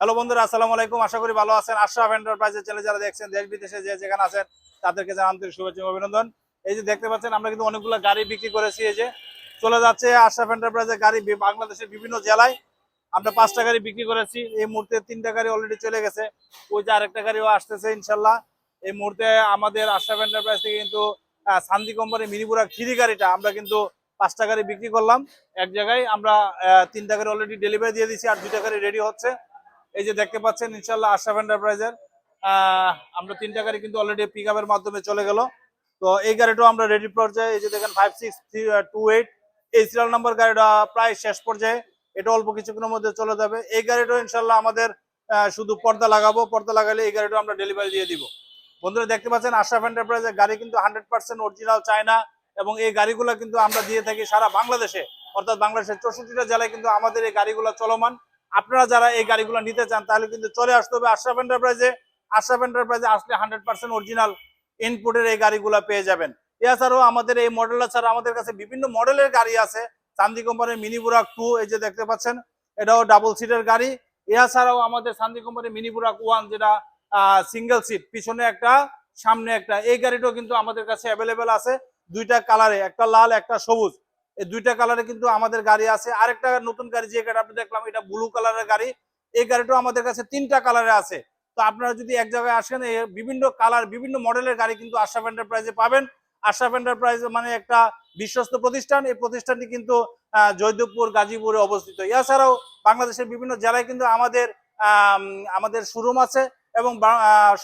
Hello বন্ধুরা, আসসালামু আলাইকুম। আশা করি ভালো আছেন। আশরাফ এন্টারপ্রাইজের চ্যানেল যারা দেখছেন, দেশ বিদেশে যে যেখানে আছেন, তাদেরকে জানান আন্তরিক শুভেচ্ছা অভিনন্দন। এই যে দেখতে পাচ্ছেন, আমরা কিন্তু অনেকগুলো গাড়ি বিক্রি করেছি। এই যে চলে যাচ্ছে আশরাফ এন্টারপ্রাইজের গাড়ি বাংলাদেশের বিভিন্ন জেলায়। আমরা পাঁচটা গাড়ি বিক্রি করেছি। এই মুহূর্তে তিনটা গাড়ি অলরেডি চলে গেছে। ওই যে আরেকটা গাড়িও আসতেছে, ইনশাল্লাহ। এই মুহূর্তে আমাদের আশরাফ এন্টারপ্রাইজ থেকে কিন্তু শান্তি কোম্পানি মিনিপুরা খিরি গাড়িটা আমরা কিন্তু পাঁচটা গাড়ি বিক্রি করলাম। এক জায়গায় আমরা তিনটা গাড়ি অলরেডি ডেলিভারি দিয়ে দিয়েছি আর দুইটা গাড়ি রেডি হচ্ছে। এই যে দেখতে পাচ্ছেন ইনশাল্লাহ আশরাফ এন্টারপ্রাইজের আমরা তিনটা গাড়ি কিন্তু অলরেডি পিক আপের মাধ্যমে চলে গেল। তো এই গাড়িটাও আমরা রেডি পর্যায়ে, এই যে দেখেন five six three two eight এই সিরিয়াল নাম্বার গাড়িটা প্রায় শেষ পর্যায়ে। এটা অল্প কিছুক্ষণের মধ্যে চলে যাবে। এই গাড়িটাও ইনশাল্লাহ আমাদের শুধু পর্দা লাগাবো। পর্দা লাগালে এই গাড়িটাও আমরা ডেলিভারি দিয়ে দিব। বন্ধুরা, দেখতে পাচ্ছেন, আশরাফ এন্টারপ্রাইজের গাড়ি কিন্তু হান্ড্রেড পার্সেন্ট অরিজিনাল চায়না এবং এই গাড়িগুলো কিন্তু আমরা দিয়ে থাকি সারা বাংলাদেশে। অর্থাৎ বাংলাদেশের চৌষট্টিটা জেলায় কিন্তু আমাদের এই গাড়িগুলো চলমান। আপনারা যারা এই গাড়িগুলো নিতে চান, তাহলে কিন্তু চলে আসতে হবে আশরাফ এন্টারপ্রাইজে আশরাফ এন্টারপ্রাইজে আসলে হান্ড্রেড পার্সেন্ট অরিজিনাল ইনপুটের এই গাড়িগুলো পেয়ে যাবেন। এছাড়াও আমাদের এই মডেলটা ছাড়া আমাদের কাছে বিভিন্ন মডেলের গাড়ি আছে। চান্দি কোম্পানির মিনি বুরাক টু এই যে দেখতে পাচ্ছেন, এটাও ডাবল সিটের গাড়ি। এছাড়াও আমাদের চান্দি কোম্পানির মিনি বুরাক ওয়ান যেটা সিঙ্গেল সিট পিছনে একটা, সামনে একটা, এই গাড়িটাও কিন্তু আমাদের কাছে অ্যাভেলেবেল আছে। দুইটা কালারে একটা লাল, একটা সবুজ। এই দুইটা কালারে কিন্তু আমাদের গাড়ি আছে। আরেকটা নতুন গাড়ি যে গাড়ি দেখলাম এটা ব্লু কালারের গাড়ি। এই গাড়িটাও আমাদের কাছে তিনটা কালারে আছে। তো আপনারা যদি এক জায়গায় আসেন বিভিন্ন কালার বিভিন্ন মডেলের গাড়ি কিন্তু আশরাফ এন্টারপ্রাইজে পাবেন। আশরাফ এন্টারপ্রাইজ মানে একটা বিশ্বস্ত প্রতিষ্ঠান। এই প্রতিষ্ঠানটি কিন্তু জয়দেবপুর গাজীপুরে অবস্থিত। এছাড়াও বাংলাদেশের বিভিন্ন জেলায় কিন্তু আমাদের আম, আমাদের শোরুম আছে এবং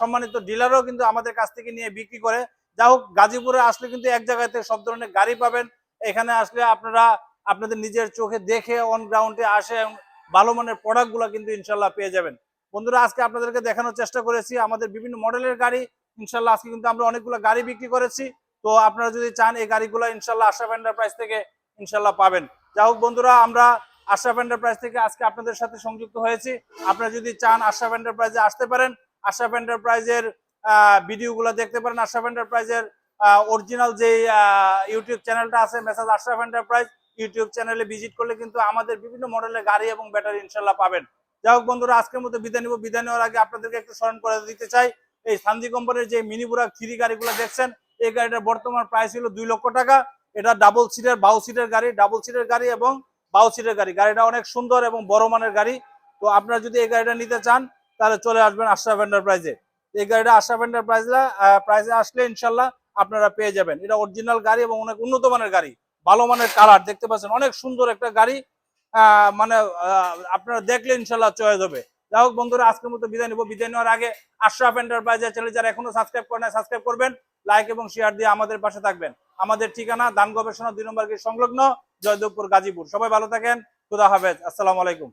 সম্মানিত ডিলারও কিন্তু আমাদের কাছ থেকে নিয়ে বিক্রি করে। যা হোক গাজীপুরে আসলে কিন্তু এক জায়গাতে সব ধরনের গাড়ি পাবেন। এখানে আসলে আপনারা আপনাদের নিজের চোখে দেখে অন গ্রাউন্ডে আসে এবং ভালো মানের প্রোডাক্টগুলো কিন্তু ইনশাল্লাহ পেয়ে যাবেন। বন্ধুরা, আজকে আপনাদেরকে দেখানোর চেষ্টা করেছি আমাদের বিভিন্ন মডেলের গাড়ি। ইনশাল্লাহ আজকে কিন্তু আমরা অনেকগুলো গাড়ি বিক্রি করেছি। তো আপনারা যদি চান এই গাড়িগুলো ইনশাল্লাহ আশরাফ এন্টারপ্রাইজ থেকে ইনশাল্লাহ পাবেন। যাই হোক বন্ধুরা, আমরা আশরাফ এন্টারপ্রাইজ থেকে আজকে আপনাদের সাথে সংযুক্ত হয়েছি। আপনারা যদি চান আশরাফ এন্টারপ্রাইজে আসতে পারেন, আশরাফ এন্টারপ্রাইজের ভিডিওগুলো দেখতে পারেন, আশরাফ এন্টারপ্রাইজের অরিজিনাল যে ইউটিউব চ্যানেলটা আছে মেসাজ আশরাফ এন্টারপ্রাইজ ইউটিউব চ্যানেলে ভিজিট করলে কিন্তু আমাদের বিভিন্ন মডেলের গাড়ি এবং ব্যাটারি ইনশাল্লাহ পাবেন। যাই হোক বন্ধুরা, আজকের মতো বিদায় নিব। বিদায় নেওয়ার আগে আপনাদেরকে একটু স্মরণ করে দিতে চাই, এই সানজি কোম্পানির যে মিনি বুরাক থ্রি গাড়িগুলো দেখছেন, এই গাড়িটার বর্তমান প্রাইস ছিল দুই লক্ষ টাকা। এটা ডাবল সিটের বাউ সিটের গাড়ি ডাবল সিটের গাড়ি এবং বাউ সিটের গাড়ি। গাড়িটা অনেক সুন্দর এবং বড় মানের গাড়ি। তো আপনারা যদি এই গাড়িটা নিতে চান, তাহলে চলে আসবেন আশরাফ এন্টারপ্রাইজে এই গাড়িটা আশরাফ এন্টারপ্রাইজে প্রাইসে আসলে ইনশাল্লাহ আপনারা পেয়ে যাবেন। এটা অরিজিনাল গাড়ি এবং অনেক উন্নত মানের গাড়ি। ভালো মানের কালার দেখতে পাচ্ছেন, অনেক সুন্দর একটা গাড়ি। মানে আপনারা দেখলে ইনশাল্লাহ চয়েস হবে। যাই হোক বন্ধুরা, আজকের মতো বিদায় নিব। বিদায় নেওয়ার আগে আশরাফ এন্টারপ্রাইজের চ্যানেল যারা এখনও সাবস্ক্রাইব করে সাবস্ক্রাইব করবেন। লাইক এবং শেয়ার দিয়ে আমাদের পাশে থাকবেন। আমাদের ঠিকানা দান গবেষণা দুই নম্বর সংলগ্ন জয়দেবপুর গাজীপুর। সবাই ভালো থাকেন। খুদা হাফেজ। আসসালামু আলাইকুম।